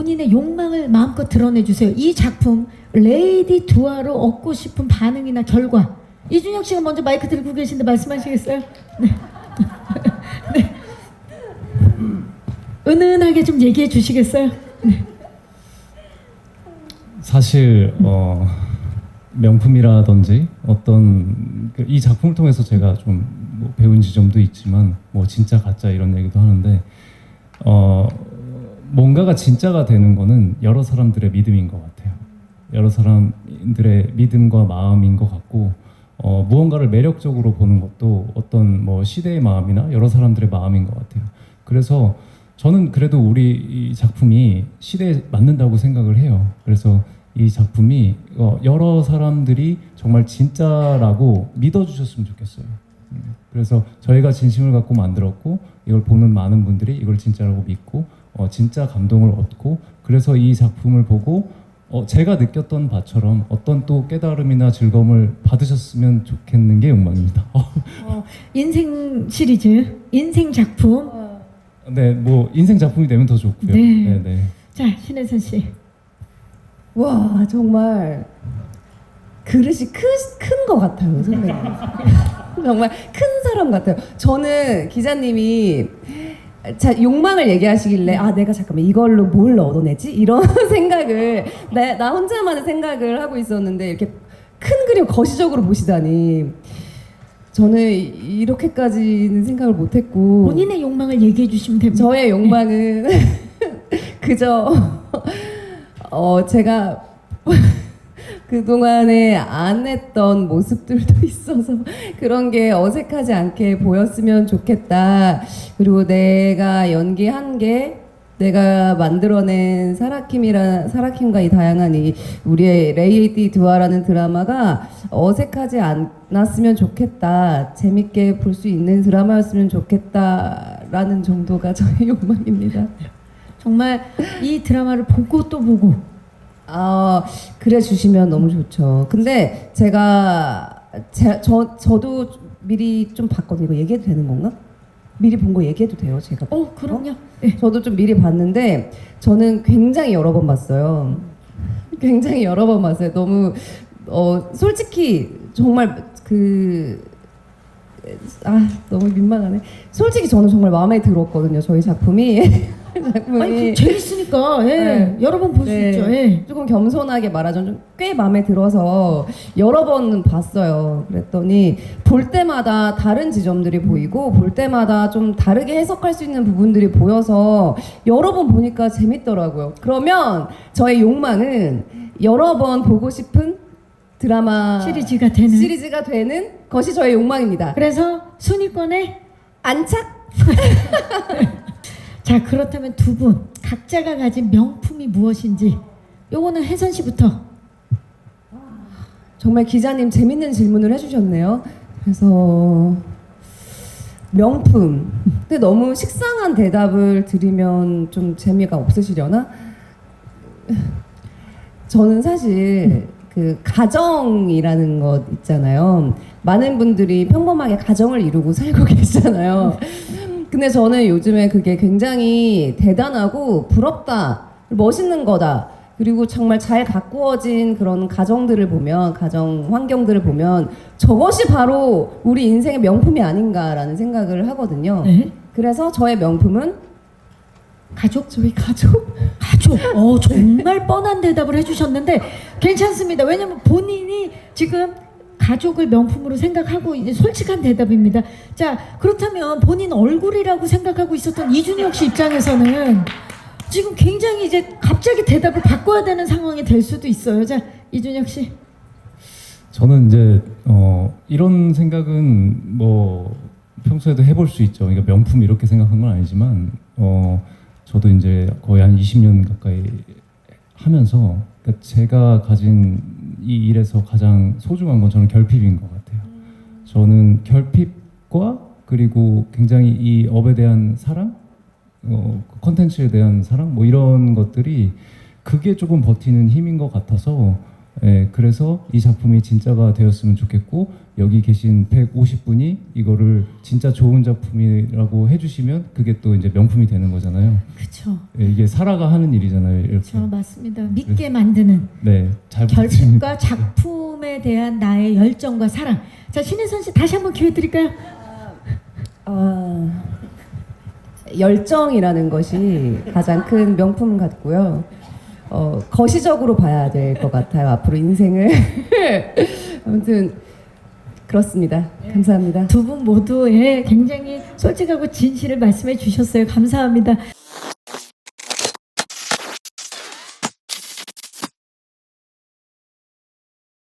본인의 욕망을 마음껏 드러내 주세요. 이 작품 레이디 두아로 얻고 싶은 반응이나 결과. 이준혁 씨가 먼저 마이크 들고 계신데 말씀하시겠어요? 네. 네. 은은하게 좀 얘기해 주시겠어요? 사실 어, 명품이라든지 어떤 그이 작품을 통해서 제가 좀 뭐 배운 지점도 있지만 뭐 진짜 가짜 이런 얘기도 하는데 어, 뭔가가 진짜가 되는 거는 여러 사람들의 믿음인 것 같아요. 여러 사람들의 믿음과 마음인 것 같고 어, 무언가를 매력적으로 보는 것도 어떤 뭐 시대의 마음이나 여러 사람들의 마음인 것 같아요. 그래서 저는 그래도 우리 이 작품이 시대에 맞는다고 생각을 해요. 그래서 이 작품이 어, 여러 사람들이 정말 진짜라고 믿어주셨으면 좋겠어요. 음, 그래서 저희가 진심을 갖고 만들었고 이걸 보는 많은 분들이 이걸 진짜라고 믿고 어, 진짜 감동을 얻고 그래서 이 작품을 보고 어, 제가 느꼈던 바처럼 어떤 또 깨달음이나 즐거움을 받으셨으면 좋겠는 게 욕망입니다. 어, 어, 인생 시리즈, 인생 작품. 네, 뭐 인생 작품이 되면 더 좋고요. 네. 네, 네. 자, 신혜선 씨. 와 정말 그릇이 큰것 같아요 선배님 정말 큰 사람 같아요 저는 기자님이 자 욕망을 얘기하시길래 아 내가 잠깐만 이걸로 뭘 얻어내지 이런 생각을 나, 나 혼자만의 생각을 하고 있었는데 이렇게 큰 그림 거시적으로 보시다니 저는 이렇게까지는 생각을 못했고 본인의 욕망을 얘기해 주시면 됩니다. 저의 욕망은 그저 어 제가 그 동안에 안 했던 모습들도 있어서 그런 게 어색하지 않게 보였으면 좋겠다. 그리고 내가 연기한 게 내가 만들어낸 사라킴이라 사라킴과 이 다양한 이 우리의 레이디 두아라는 드라마가 어색하지 않았으면 좋겠다. 재밌게 볼 수 있는 드라마였으면 좋겠다라는 정도가 저의 욕망입니다. 정말 이 드라마를 보고 또 보고 아 그래 주시면 너무 좋죠. 근데 제가 제, 저 저도 미리 좀 봤거든요. 이거 얘기해도 되는 건가? 미리 본 거 얘기해도 돼요, 제가. 어, 그럼요. 네. 저도 좀 미리 봤는데 저는 굉장히 여러 번 봤어요. 굉장히 여러 번 봤어요. 너무 어 솔직히 정말 그 아 너무 민망하네. 솔직히 저는 정말 마음에 들었거든요. 저희 작품이 작품이 아니, 그 재밌으니까 예. 네. 여러 번 볼 수 네. 있죠. 예. 조금 겸손하게 말하자면 좀꽤 마음에 들어서 여러 번 봤어요. 그랬더니 볼 때마다 다른 지점들이 보이고 볼 때마다 좀 다르게 해석할 수 있는 부분들이 보여서 여러 번 보니까 재밌더라고요. 그러면 저의 욕망은 여러 번 보고 싶은 드라마 시리즈가 되는. 시리즈가 되는 것이 저의 욕망입니다. 그래서 순위권에 안착? 자 그렇다면 두 분 각자가 가진 명품이 무엇인지 요거는 혜선 씨부터 정말 기자님 재밌는 질문을 해주셨네요. 그래서 명품. 근데 너무 식상한 대답을 드리면 좀 재미가 없으시려나? 저는 사실 그 가정이라는 것 있잖아요. 많은 분들이 평범하게 가정을 이루고 살고 계시잖아요. 근데 저는 요즘에 그게 굉장히 대단하고 부럽다, 멋있는 거다. 그리고 정말 잘 가꾸어진 그런 가정들을 보면, 가정 환경들을 보면 저것이 바로 우리 인생의 명품이 아닌가라는 생각을 하거든요. 네. 그래서 저의 명품은 가족 저희 가족 가족 어 정말 뻔한 대답을 해주셨는데 괜찮습니다 왜냐면 본인이 지금 가족을 명품으로 생각하고 이제 솔직한 대답입니다. 자 그렇다면 본인 얼굴이라고 생각하고 있었던 이준혁 씨 입장에서는 지금 굉장히 이제 갑자기 대답을 바꿔야 되는 상황이 될 수도 있어요. 자 이준혁 씨. 저는 이제 어, 이런 생각은 뭐 평소에도 해볼 수 있죠. 그러니까 명품 이렇게 생각한 건 아니지만 어, 저도 이제 거의 한 20년 가까이 하면서 그러니까 제가 가진 이 일에서 가장 소중한 건 저는 결핍인 것 같아요. 저는 결핍과 그리고 굉장히 이 업에 대한 사랑, 어, 컨텐츠에 대한 사랑, 뭐 이런 것들이 그게 조금 버티는 힘인 것 같아서 예, 그래서 이 작품이 진짜가 되었으면 좋겠고 여기 계신 150분이 이거를 진짜 좋은 작품이라고 해주시면 그게 또 이제 명품이 되는 거잖아요. 그렇죠. 예, 이게 사라가 하는 일이잖아요. 이렇게. 저 맞습니다. 믿게 만드는 네, 잘 부탁드립니다. 결핍과 작품에 대한 나의 열정과 사랑. 자 신혜선 씨 다시 한번 기회 드릴까요? 아, 열정이라는 것이 가장 큰 명품 같고요. 어, 거시적으로 봐야 될 것 같아요. 앞으로 인생을. 아무튼 그렇습니다. 감사합니다. 두 분 모두 예, 굉장히 솔직하고 진실을 말씀해 주셨어요. 감사합니다.